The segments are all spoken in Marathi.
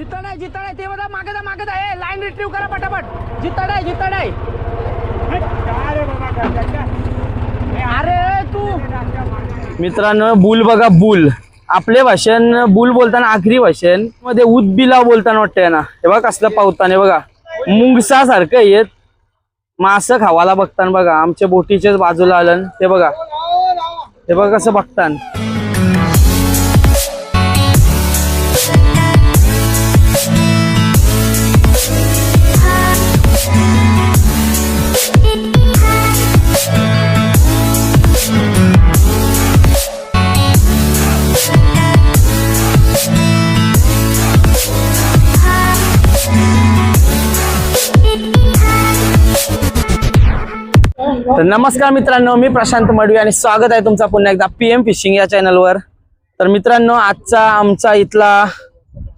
जितड आहे जितड आहे ते बघा मागे जा मागे जा. ए लाईन रिट्रीव्ह करा पटापट. जितड आहे जितड आहे. अरे तू. मित्रांनो बुल बघा बुल. आपले भाषण बुल बोलताना आखरी भाषण. मध्ये उदबिला बोलताना वाटतंय ना. हे बघा कसलं पावताने बघा. मुंगसा सारखं येत. मासं खावाला बघताना बघा. आमच्या बोटीच्याच बाजूला आलं ते बघा. हे बघा कसं बघतान. तर नमस्कार मित्रांनो मी प्रशांत मडवी आणि स्वागत आहे तुमचा पुन्हा एकदा पी एम फिशिंग या चॅनलवर. तर मित्रांनो आजचा आमचा इथला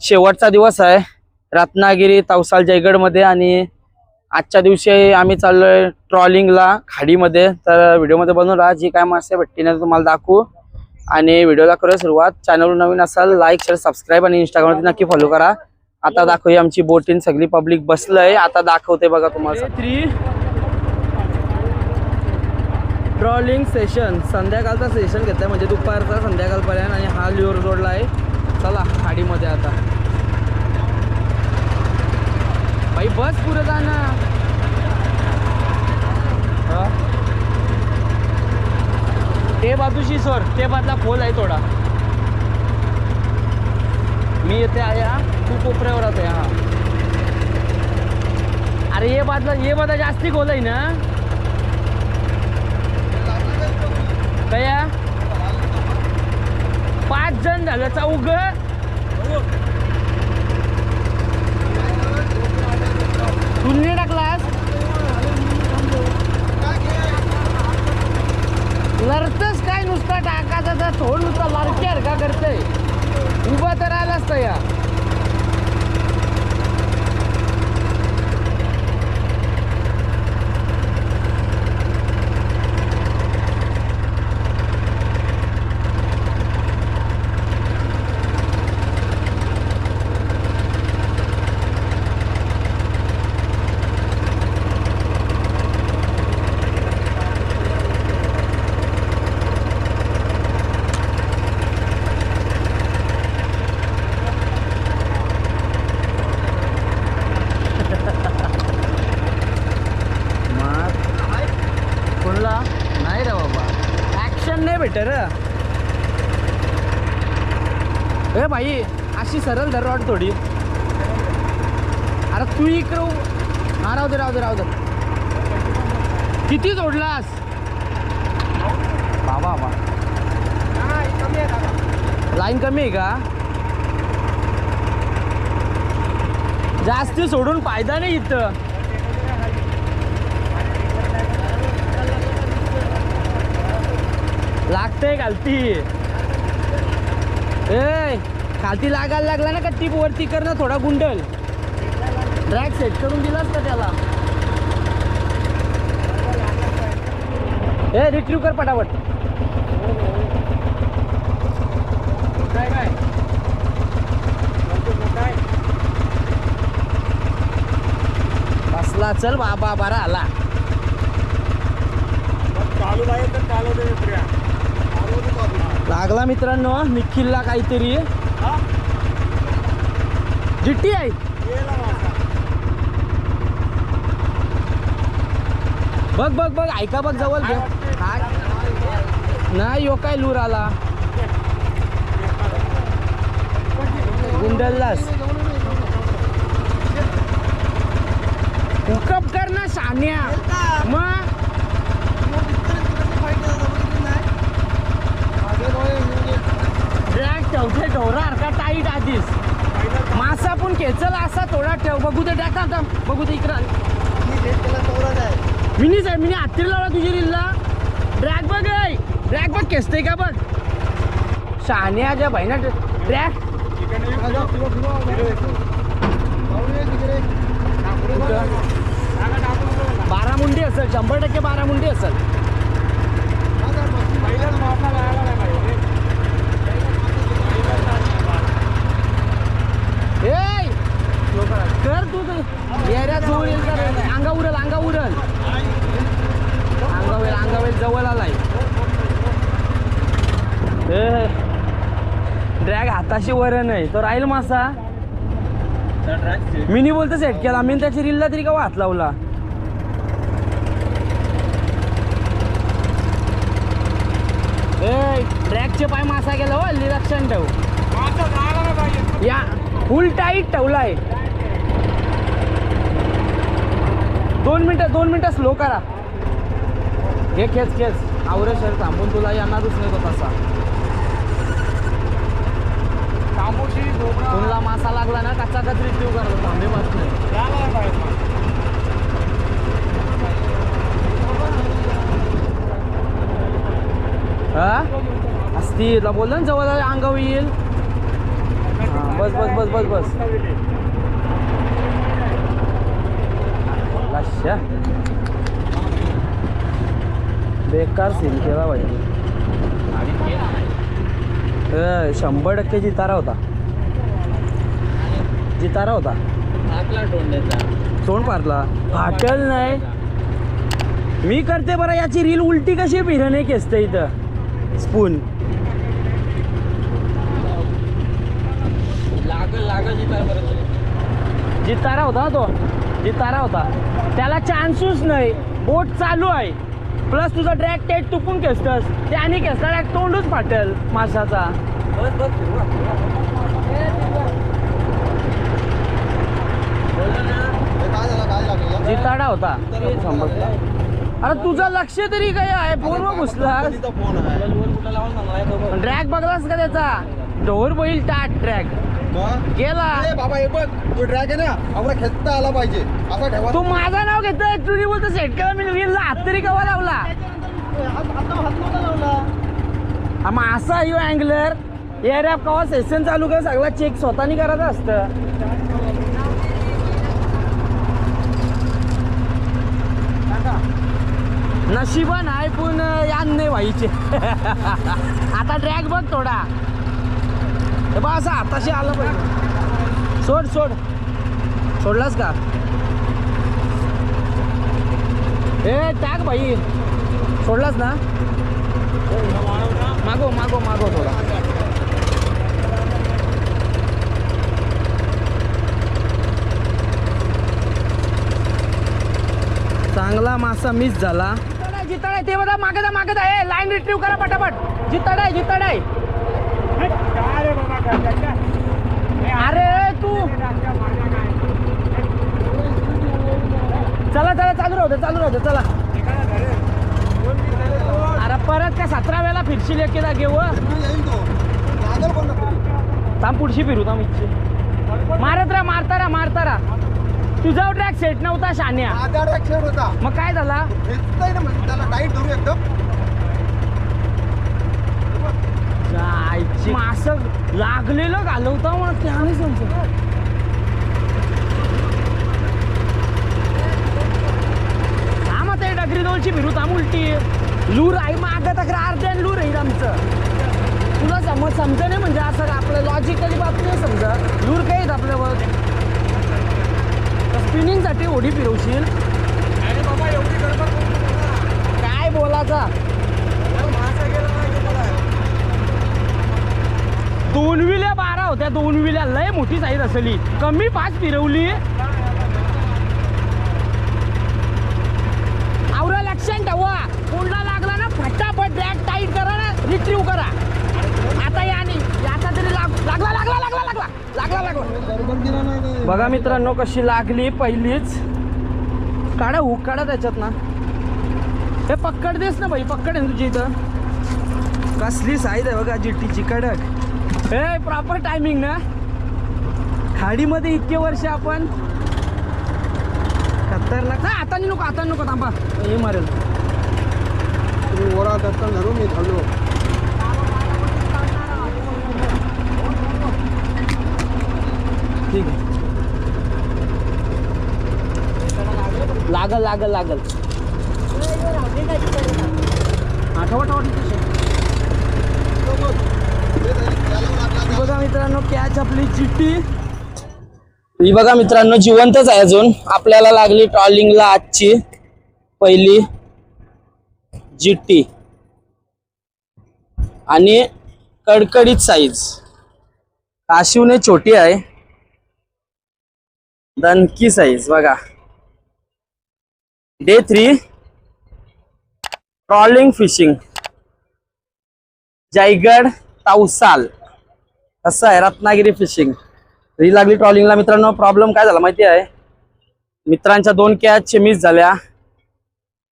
शेवटचा दिवस आहे. रत्नागिरी तवसाल जयगडमध्ये आणि आजच्या दिवशी आम्ही चाललोय ट्रॉलिंगला खाडीमध्ये. तर व्हिडिओमध्ये बनवून राहा जी काय मासे भेटते ना तुम्हाला दाखवू. आणि व्हिडिओला करूया सुरुवात. चॅनलवर नवीन असाल लाईक शेअर सबस्क्राईब आणि इंस्टाग्रामवरती नक्की फॉलो करा. आता दाखवूया आमची बोटीन सगळी पब्लिक बसलंय. आता दाखवते बघा तुम्हाला. थ्री ट्रॉलिंग सेशन संध्याकाळचा सेशन घेतलाय. म्हणजे दुपारचा संध्याकाळपर्यंत. आणि हा लिओर जोडला आहे. चला खाडीमध्ये आता. बाई बस पुरत जा ना. ते बाजूशी सर ते बाजूला खोल आहे थोडा. मी येते आहे हा. तू कोपऱ्यावर आहे हा. अरे ये बाजूला ये बाजूला जास्ती खोल आहे ना. कया पाच जण झालं. चौघ तुलने टाकलास? लढतच काय नुसता टाकाचा तर? थोड नुसता लडक्यार का करतय. उभं तर आलास तया या मग कोणला नाही रे बाबा ऍक्शन अरे ए भाई अशी सरळ धर थोडी. अरे तू इकडं हा राहू दे राहू दे राहू दे. किती जोडलास? बाबा बाबा. लाईन कमी आहे का? जास्त सोडून फायदा नाही इथं. लागतंय खालती. ए खालती लागायला लागला ना का टीप वरती कर ना थोडा गुंडल. ड्रॅग सेट करून दिलास का त्याला? ए रिट्रीव कर पटापट. बसला चल बाबा बारा आला. चालू आहे तर चालू दे लागला मित्रांनो निखिलला काहीतरी. जिट्टी आहे. बघ बघ बघ ऐका बघ जवळ घे. नाही यो काय लूर आला. गुंडललास हुकअप कर ना सान्या. मग ठेवतोय ढोरा का टाईट आधीच. मासा पण खेचल असा थोडा ठेव. बघू दे टाका आता. बघू दे इकडं. मिनीच आहे मिनी हत्तीला लावला तुझी रिलला. ड्रॅग बघ ड्रॅग बघ खेचते का बघ. शहाण्याच्या बहिणा ड्रॅग बारा मुंडी असेल शंभर टक्के बारा मुंडी असेल पहिल्याच मासा लागायला नाही पाहिजे ए कर तू एरिया जवळ येईल का? अंगा उरल अंगा उरल अंगा होईल अंगा होईल जवळ आलाय. ड्रॅग हाताशी वर नाही. तो राहील मासा. मी नाही बोलतो सेट केला. मी त्याची रिल्ला तरी का हात लावला? ट्रॅकचे पाय मासा गेला हो हल्ली लक्षण ठेव या फुल टाईट ठेवलाय. दोन मिनिटं दोन मिनिटं स्लो करा. हे खेच खेच. आवरे शहर थांबून तुला येणारच नाही तो तसा. तांबूशी तुला मासा लागला ना कच्चा कचरी ठेव करतो थांबे मास नाही हा? असती तुला बोललं ना जवळ अंगावर येईल. बस बस बस बस बस. लश्या बेकार सीन केला पाहिजे शंभर टक्के जितारा होता. जितारा होता. तोंड पारला. फाटल नाही. मी करते बरं याची रील उलटी कशी फिरण एक असते इथं? स्पून लागल लागल जितारा होता ना तो जितारा होता. त्याला चान्सच नाही. बोट चालू आहे. प्लस तुझा ट्रॅक टेट तुपून खेचतस. ते आणि खेचता ट्रॅक तोंडच फाटेल माशाचा. जिताडा होता. अरे तुझं लक्ष तरी काय आहे? फोनवर घुसलास? ट्रॅक बघलास का त्याचा? ढोर बैल टाट ट्रॅक गेला. बाबा हे बघ तो ड्रॅग आहे ना आम्हाला खेचता आला पाहिजे. असा ठेवा. तू माझं नाव घेतोय तुझी बोलतो सेट करा मी रीलला हात तरी कवा लावला? हा, मग असा यो अँगलर एअर कवा सेशन चालू कर सगळा चेक स्वतःनी करायचं असतं. नशिबन आहे पण यान नाही व्हायचे. आता ड्रॅग बघ थोडा. हे बा असं हाताशी आलं पाहिजे सोड सोड. सोडलास का? ए टाक भाई. सोडलास ना? मागो मागो मागो थोडा. चांगला मासा मिस झाला. जितड आहे ते बघा मागत आहे मागत आहे लाईन रिट्रीव्ह करा पटापट. जितड आहे आहे काय रे बाबा काय काय अरे तू. चला चला चालू राहू दे चालू राहू दे चला. अरे परत काय सतरा वेळा फिरशील घेऊ लागल कोण नक्की थांब पुढची फिरू थांब इच्छे मारत राहा मारता राहा मारता राहा. तुझा ट्रॅक सेट नव्हता शान्या. माझा होता. मग काय झाला? म्हणजे त्याला टाईट धरू एकदम. जायची. असं लागलेलं घालवता म्हणून त्याने समजत दोनची फिरू थांब उलटी. लूर आहे माग तक्र अर्ध्यान लूर आहे आमचं. तुला समज समज नाही म्हणजे असं आपलं लॉजिकली बाब नाही समजा लूर काय आहेत आपल्यावर स्पिनिंगसाठी ओढी फिरवशील. काय बोलाचा अरे मासा गेला नाही गेला. दोन विल्या बारा होत्या. दोन विल्या लय मोठी साईज असली. कमी पाच फिरवली. आवरा लक्षात ठेवा. कोणला लागला ना फटाफट ड्रॅग टाईट करा ना रिट्रीव्ह करा. आता या आणि याचा तरी लागला लागला लागला लागला. लागला लागला. बघा मित्रांनो कशी लागली पहिलीच. काढा हुक काढा त्याच्यात ना. हे पक्कड देस ना भाई पक्कड आहे ना तुझी इथं. कसली साईज आहे बघा जिट्टीची कडक. हे प्रॉपर टायमिंग ना. खाडीमध्ये इतके वर्ष आपण खतरनाक नाही आता नको आता नको थांबा. हे मारेल. तुम्ही ओरा दत्ता धरून मी झालो ठीक आहे. लागल लागल लागल. आठवट बघा मित्रांनो कॅच आपली चिट्टी ही बघा मित्रांनो जिवंतच आहे अजून. आपल्याला लागली ट्रॉलिंगला आजची पहिली जिट्टी आणि कडकडीत साईज काशिवने छोटी आहे. दणकी साईज बघा. Day three trolling fishing Jaigad Tavsal कसं आहे? रत्नागिरी फिशिंग ही लागली ट्रॉलिंगला मित्रांनो प्रॉब्लेम काय झाला माहिती आहे? मित्रांच्या दोन कॅच मिस झाल्या.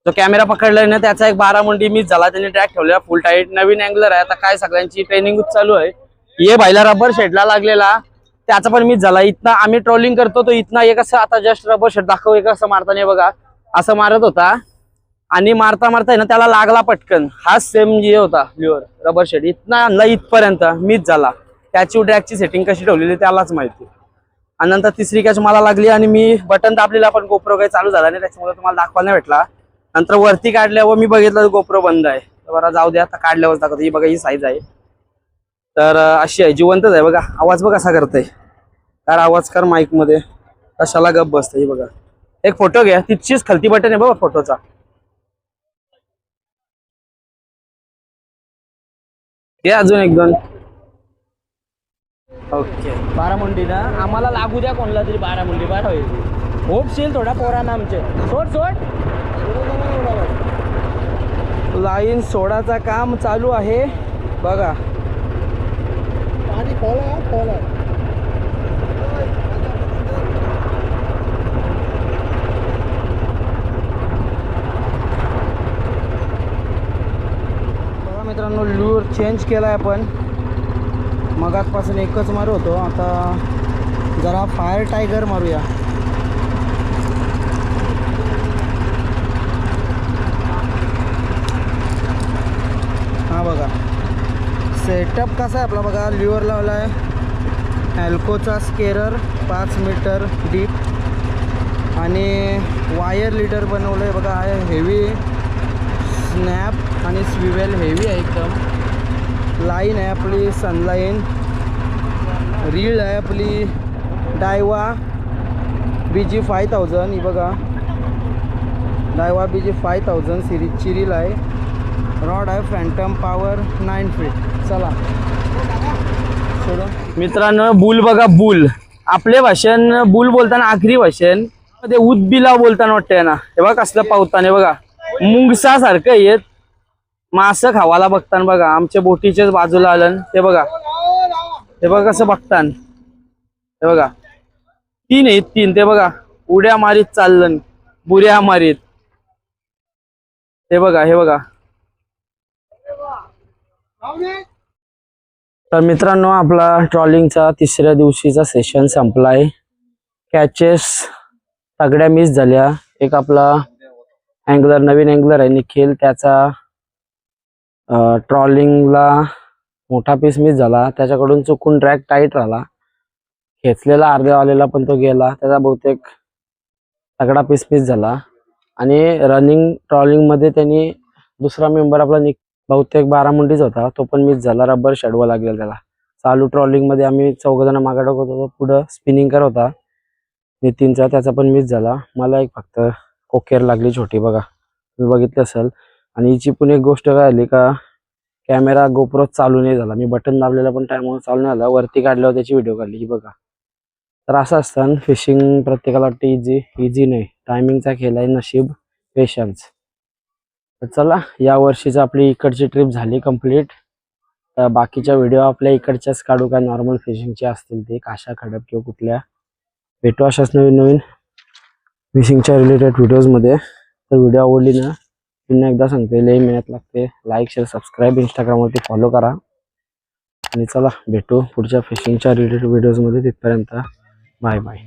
जो कॅमेरा पकडलाय ना त्याचा एक बारा मुंडी मिस झाला. त्यांनी ट्रॅक ठेवला फुल टाईट नवीन अँगलर आहे. आता काय सगळ्यांची ट्रेनिंग चालू आहे. ये भाईला रबर शेडला लागलेला. त्याचा पण मिस झाला. इथनं आम्ही ट्रोलिंग करतो तो इथनं एक असं आता जस्ट रबर शेड दाखव एक असं मारताना बघा. असं मारत होता. आणि मारता मारता ना त्याला लागला पटकन. हा सेम जे होता लिओर रबर शेड इथनं आणला इथपर्यंत. मीच झाला. त्याची ट्रॅकची सेटिंग कशी ठेवलेली त्यालाच माहिती आणि नंतर तिसरी कॅच मला लागली आणि मी बटन दाबलेला पण गोप्रो काही चालू झाला नाही त्याच्यामुळे तुम्हाला दाखवायला नाही भेटला. नंतर वरती काढल्यावर मी बघितलं गोप्रो बंद आहे. तर बरं जाऊ द्या आता काढल्यावर दाखवतो. ही बघा ही साईज आहे. तर अशी आहे जिवंतच आहे बघा. आवाज बघ कसा करतंय. कार आवाज कर माईकमध्ये. कशाला गप बसतं ही बघा. एक फोटो घ्या. तिथचीच खालती बटन आहे बघा फोटोचा घे अजून एक दोन. ओके. बारा मुंडी ना आम्हाला लागू द्या कोणला तरी बारा मुंडी बारा होईल. होपशील थोडा पोराना आमचे. सोड सोड. लाईन सोडाचा काम चालू आहे. बघा. पाणी खोला खोला. बघा मित्रांनो लूर चेंज केला आहे आपण. मगातपासून एकच मारू होतो. आता जरा फायर टायगर मारूया. हां बघा. सेटअप कसा आहे आपला बघा. ल्युअर लावला आहे ॲल्कोचा स्केरर पाच मीटर डीप आणि वायर लिटर बनवलं आहे बघा. आहे हेवी स्नॅप आणि स्विवेल हेवी आहे एकदम. लाईन आहे आपली सनलाईन रील आहे आपली डायवा बी जी फाय थाउजंड ही बघा. Daiwa B G five thousand सिरीजची reel आहे. रॉड आहे फॅन्टम पॉवर नाईन फीट चला. मित्रांनो बुल बघा बुल. आपले भाषण बुल बोलताना आखरी भाषण. ते उदबिला बोलताना वाटतंय ना. हे बघा कसलं पावताना बघा. मुंगसा सारखं येत मासं खावाला बघतान बघा. आमच्या बोटीच्याच बाजूला आलं. ते बघा. ते बघा कसं बघतान. हे बघा. तीन आहेत तीन. ते बघा. उड्या मारीत चाललं. बुऱ्या मारीत. हे बघा हे बघा. तर मित्रांनो आपला ट्रॉलिंगचा तिसऱ्या दिवशीचा सेशन संपलाय. कॅचेस सगळ्या मिस झाल्या. एक आपला अँगलर नवीन अँगलर आहे निखिल. त्याचा ट्रॉलिंगला मोठा पीस मिस झाला. त्याच्याकडून चुकून ट्रॅक टाईट राहिला. खेचलेला अर्ध्या आलेला पण तो गेला. त्याचा बहुतेक तगडा पीस मिस झाला. आणि रनिंग ट्रॉलिंगमध्ये त्यांनी दुसरा मेंबर आपला निक बहुतेक बारामुंडीच होता. तो पण मिस झाला. रबर शेडवा लागलेला त्याला. चालू ट्रॉलिंगमध्ये आम्ही चौघजण जण मागे टाकत होतो. पुढं स्पिनिंग करत होता. नितीनचा त्याचा पण मिस झाला. मला एक फक्त कोकेर लागली छोटी बघा. तुम्ही बघितलं असेल. आणि हिची पण एक गोष्ट काय आली का कॅमेरा गोप्रो चालू नाही झाला. मी बटन दाबलेला पण टायमावर चालू नाही झाला. वरती काढल्यावर त्याची व्हिडिओ काढली. की बघा. तर असं असतं फिशिंग प्रत्येकाला वाटतं इझी इझी नाही. टायमिंगचा खेळ आहे नशीब पेशन्स तर चला या वर्षीच आपली इकडची ट्रिप झाली कंप्लीट बाकीच्या व्हिडिओ आपल्या इकडच्याच काढू का? नॉर्मल फिशिंगचे असतील ते काशा खडप किंवा कुठल्या. भेटू अशाच नवीन नवीन फिशिंगच्या रिलेटेड व्हिडिओजमध्ये तर व्हिडिओ आवडली ना पुन्हा एकदा सांगते लई मेहनत लागते. लाईक शेअर सबस्क्राईब इंस्टाग्रामवरती फॉलो करा. आणि चला भेटू पुढच्या फिशिंगच्या रिलेटेड व्हिडिओजमध्ये तिथपर्यंत. Bye bye